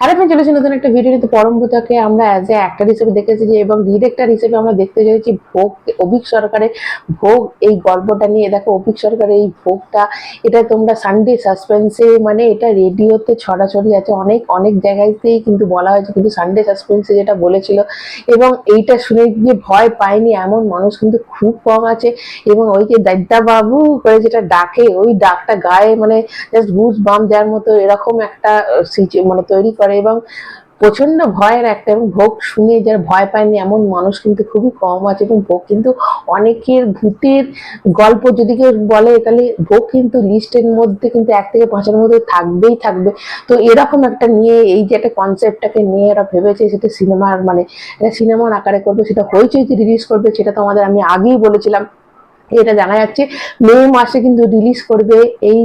আর friend চলেছি নতুন একটা ভিডিও কিন্তু পরমভূতাকে আমরা অ্যাজ এ অ্যাক্টর হিসেবে দেখেছি যে, এবং ডিরেক্টর হিসেবে আমরা দেখতে চলেছি ভোগ, অভিক সরকারের ভোগ। এই গল্পটা নিয়ে দেখো, অভিক সরকারের এই ভোগটা, এটা তোমরা সানডে সাসপেন্সে মানে এটা রেডিওতে ছড়াছড়ি আছে। অনেক অনেক জায়গাতেই কিন্তু বলা হয়েছে, কিন্তু সানডে সাসপেন্সে যেটা বলেছিল। এবং এইটা শুনে গিয়ে ভয় পায়নি এমন মানুষ কিন্তু খুব কম আছে। এবং ওই যে বাবু করে যেটা ডাকে, ওই ডাকটা গায়ে মানে জাস্ট গুজ বাম দেওয়ার মতো এরকম একটা মানে তৈরি করে। এবং প্রচণ্ড ভয়ের একটা এবং ভোগ শুনে যারা ভয় পায়নি, এমন মানুষ কিন্তু খুবই কম আছে এবং ভোগ কিন্তু অনেকের ভূতের গল্প যদি কেউ বলে, তাহলে ভোগ কিন্তু লিস্টের মধ্যে কিন্তু এক থেকে পাঁচের মধ্যে থাকবেই থাকবে। তো এরকম একটা নিয়ে, এই যে একটা কনসেপ্টটাকে নিয়ে এরা ভেবেছে, সেটা সিনেমার মানে এটা সিনেমার আকারে করবে, সেটা হইচইতে রিলিজ করবে, সেটা তো আমাদের আমি আগেই বলেছিলাম। এটা জানা যাচ্ছে মে মাসে কিন্তু রিলিজ করবে এই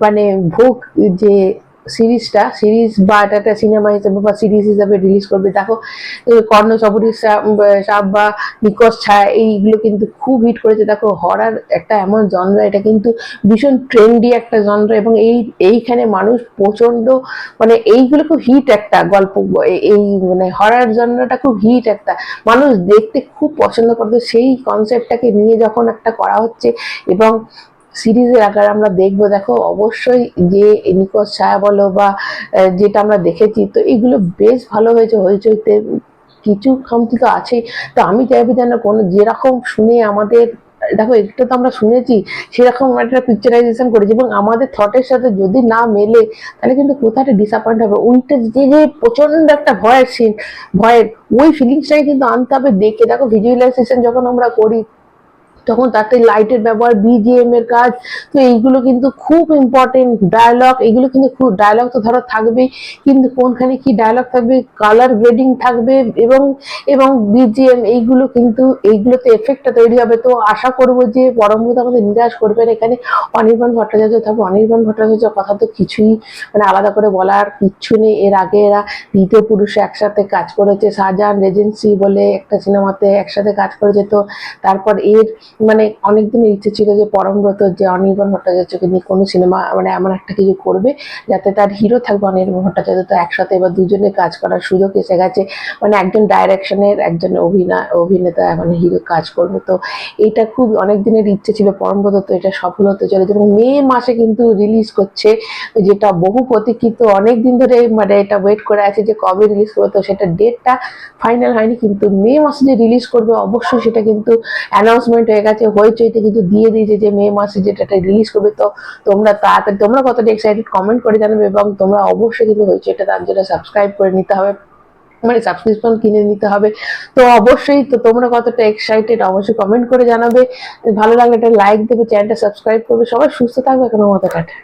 মানে ভোগ যে সিরিজটা, সিরিজ বা এটা একটা সিনেমা হিসেবে বা সিরিজ হিসেবে রিলিজ করবে। দেখো কর্ণ সবরী সাপ বা নিকশ ছায়া, এইগুলো কিন্তু খুব হিট করেছে। দেখো হরার একটা এমন জনরা এটা কিন্তু ভীষণ ট্রেন্ডি একটা জনরা এবং এই, এইখানে মানুষ প্রচণ্ড মানে এইগুলো খুব হিট একটা গল্প। এই মানে হরার জনরাটা খুব হিট একটা। মানুষ দেখতে খুব পছন্দ করতো। সেই কনসেপ্টটাকে নিয়ে যখন একটা করা হচ্ছে এবং সিরিজের আকারে আমরা দেখব, দেখো, অবশ্যই যে নিকট ছায়া বলো বা যেটা আমরা দেখেছি, তো এগুলো বেশ ভালো হয়েছে হইচইতে কিছু খামতি তো আছেই। তো আমি চাইব যেন কোনো যেরকম শুনে আমাদের, দেখো, এটা তো আমরা শুনেছি, সেরকম একটা পিকচারাইজেশন করেছি এবং আমাদের থটের সাথে যদি না মেলে, তাহলে কিন্তু কোথাও একটা ডিসঅ্যাপয়েন্ট হবে? ওইটা যে যে প্রচণ্ড একটা ভয়ের সিন ভয়ের, ওই ফিলিংসটাই কিন্তু আনতে হবে, দেখে, দেখো ভিজুয়ালাইজেশন যখন আমরা করি তখন তাতে লাইটের ব্যবহার বিজিএম এর কাজ, তো এইগুলো কিন্তু খুব ইম্পর্টেন্ট ডায়লগ এগুলো কিন্তু খুব ডায়লগ তো ধরো থাকবেই, কিন্তু কোনখানে কি ডায়লগ থাকবে কালার গ্রেডিং থাকবে এবং এবং বিজিএম এইগুলো কিন্তু, এইগুলোতে এফেক্টটা তৈরি হবে। তো আশা করব যে পরমভূত আমাদের নিরাশ করবেন এখানে। অনির্বাণ ভট্টাচার্য থাকবে অনির্বাণ ভট্টাচার্যের কথা তো কিছুই মানে আলাদা করে বলার কিচ্ছু নেই। এর আগে এরা দ্বিতীয় পুরুষে একসাথে কাজ করেছে, শাহজাহান রেজেন্সি বলে একটা সিনেমাতে একসাথে কাজ করেছে, তো তারপর এর মানে অনেক দিনের ইচ্ছে ছিল যে পরমব্রত, যে অনির্বাণ ভট্টাচার্যকে নিয়ে কোনো সিনেমা মানে এমন একটা কিছু করবে যাতে তার হিরো থাকবে অনির্বাণ ভট্টাচার্য। তো একসাথে এবার দুজনে কাজ করার সুযোগ এসে গেছে। মানে একজন ডাইরেকশনের একজন অভিনয় অভিনেতা মানে হিরো কাজ করবে। তো এটা খুব অনেক দিনের ইচ্ছে ছিল, পরমব্রত তো এটা সফল হতে চলেছে। এবং মে মাসে কিন্তু রিলিজ করছে যেটা বহু প্রতীক্ষিত অনেক দিন ধরে মানে এটা ওয়েট করে আছে যে কবে রিলিজ করবে। তো সেটা ডেটটা ফাইনাল হয়নি, কিন্তু মে মাসে যে রিলিজ করবে, অবশ্যই সেটা কিন্তু অ্যানাউন্সমেন্ট হয়ে গেছে। হইচইতে কিন্তু দিয়ে দিয়েছে যে মে মাসে যেটা রিলিজ করবে, তো তোমরা তাড়াতাড়ি, তোমরা কতটা এক্সাইটেড কমেন্ট করে জানাবে এবং তোমরা অবশ্যই কিন্তু হইচইটা তার জন্য সাবস্ক্রাইব করে নিতে হবে মানে সাবস্ক্রিপশন কিনে নিতে হবে। তো অবশ্যই তো তোমরা কতটা এক্সাইটেড অবশ্যই কমেন্ট করে জানাবে। ভালো লাগলে একটা লাইক দেবে চ্যানেলটা সাবস্ক্রাইব করবে। সবাই সুস্থ থাকবে, এখনও মতো টাটা।